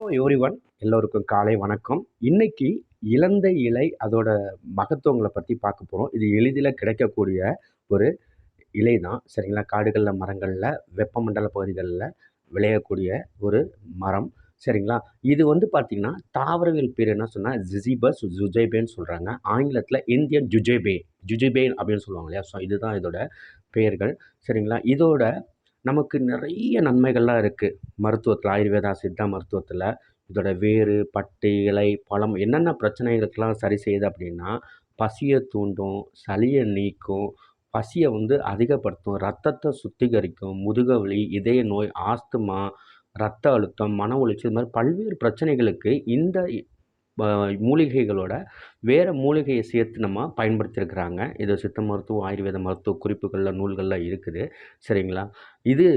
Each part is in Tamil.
எவ்ரி ஒன் எல்லோருக்கும் காலை வணக்கம். இன்னைக்கு இழந்த இலை அதோட மகத்துவங்களை பற்றி பார்க்க போகிறோம் இது எளிதில் கிடைக்கக்கூடிய ஒரு இலை தான் சரிங்களா? காடுகளில் மரங்களில் வெப்பமண்டல பகுதிகளில் விளையக்கூடிய ஒரு மரம். சரிங்களா? இது வந்து பார்த்திங்கன்னா தாவரவியல் பேர் என்ன சொன்னால் ஜிசிபஸ் ஜுஜேபேன்னு சொல்கிறாங்க ஆங்கிலத்தில் இந்தியன் ஜுஜேபே ஜுஜேபே அப்படின்னு சொல்லுவாங்க இல்லையா? ஸோ இதுதான் இதோட பெயர்கள். சரிங்களா? இதோட நமக்கு நிறைய நன்மைகள்லாம் இருக்குது மருத்துவத்தில் ஆயுர்வேதா சித்தா மருத்துவத்தில். இதோட வேர் பட்டு இலை பழம் என்னென்ன பிரச்சனைகளுக்கெல்லாம் சரி செய்யுது அப்படின்னா பசியை தூண்டும் சளியை நீக்கும் பசியை வந்து அதிகப்படுத்தும் ரத்தத்தை சுத்திகரிக்கும் முதுகவலி இதய நோய் ஆஸ்துமா ரத்த அழுத்தம் மன உளைச்சல் இது மாதிரி பல்வேறு பிரச்சனைகளுக்கு இந்த மூலிகைகளோட வேறு மூலிகையை சேர்த்து நம்ம பயன்படுத்தியிருக்கிறாங்க இது சித்த மருத்துவம் ஆயுர்வேத மருத்துவ குறிப்புகளில் நூல்களில் இருக்குது. சரிங்களா? இது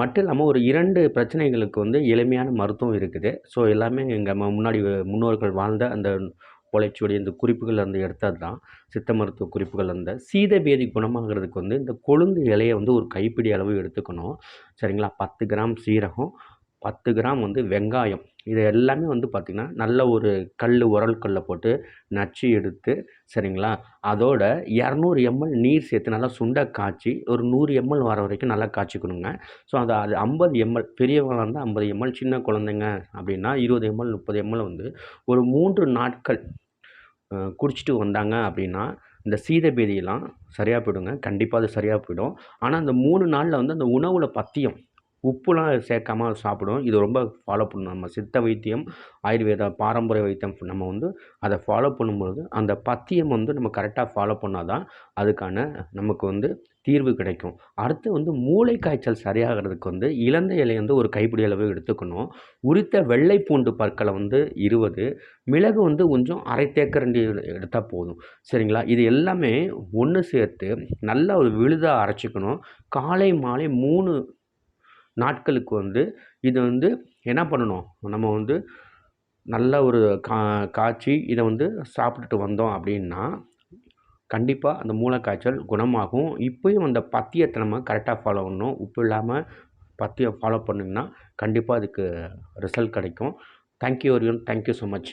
மட்டும் இல்லாமல் ஒரு இரண்டு பிரச்சனைகளுக்கு வந்து எளிமையான மருத்துவம் இருக்குது. ஸோ எல்லாமே எங்கள் முன்னாடி முன்னோர்கள் வாழ்ந்த அந்த ஓலைச்சுவடி இந்த குறிப்புகள் வந்து எடுத்தது தான் சித்த மருத்துவ குறிப்புகள் அந்த சீதபேதி குணமாகிறதுக்கு வந்து இந்த கொழுந்து இலையை வந்து ஒரு கைப்பிடி அளவு எடுத்துக்கணும். சரிங்களா? பத்து கிராம் சீரகம் பத்து கிராம் வந்து வெங்காயம். இது எல்லாமே வந்து பார்த்திங்கன்னா நல்ல ஒரு கல் உரல் கல்லை போட்டு நச்சு எடுத்து சரிங்களா? அதோட இரநூறு எம்எல் நீர் சேர்த்து நல்லா சுண்டை காய்ச்சி ஒரு நூறு எம்எல் வர வரைக்கும் நல்லா காய்ச்சிக்கணுங்க ஸோ அது அது ஐம்பது எம்எல் பெரியவங்களாக இருந்தால் ஐம்பது எம்எல் சின்ன குழந்தைங்க அப்படின்னா இருபது எம்எல் முப்பது எம்எல் வந்து ஒரு மூன்று நாட்கள் குடிச்சிட்டு வந்தாங்க அப்படின்னா இந்த சீதபேதியெல்லாம் சரியாக போயிடுங்க. கண்டிப்பாக அது சரியாக போயிடும். ஆனால் அந்த மூணு நாளில் வந்து அந்த உணவில் பத்தியம் உப்புலாம் சேர்க்காம சாப்பிடுவோம் இது ரொம்ப ஃபாலோ பண்ணணும். நம்ம சித்த வைத்தியம் ஆயுர்வேதா பாரம்பரிய வைத்தியம் நம்ம வந்து அதை ஃபாலோ பண்ணும்பொழுது அந்த பத்தியம் வந்து நம்ம கரெக்டாக ஃபாலோ பண்ணால் தான் அதுக்கான நமக்கு வந்து தீர்வு கிடைக்கும். அடுத்து வந்து மூளை காய்ச்சல் சரியாகிறதுக்கு வந்து இழந்த இலை வந்து ஒரு கைப்பிடி அளவு எடுத்துக்கணும். உரித்த வெள்ளை பூண்டு பற்களை வந்து இருபது மிளகு வந்து கொஞ்சம் அரை தேக்கரண்டி எடுத்தால் போதும். சரிங்களா? இது எல்லாமே ஒன்று சேர்த்து நல்லா ஒரு விழுதாக அரைச்சிக்கணும். காலை மாலை மூணு நாட்களுக்கு வந்து இது வந்து என்ன பண்ணணும்? நம்ம வந்து நல்ல ஒரு கா காய்ச்சி இதை வந்து சாப்பிட்டுட்டு வந்தோம் அப்படின்னா கண்டிப்பாக அந்த மூளைக்காய்ச்சல் குணமாகும். இப்போயும் அந்த பத்தியத்தை நம்ம கரெக்டாக ஃபாலோ பண்ணணும். உப்பு இல்லாமல் பத்தியம் ஃபாலோ பண்ணிங்கன்னா கண்டிப்பாக அதுக்கு ரிசல்ட் கிடைக்கும். தேங்க்யூ ஒரியன் தேங்க்யூ ஸோ மச்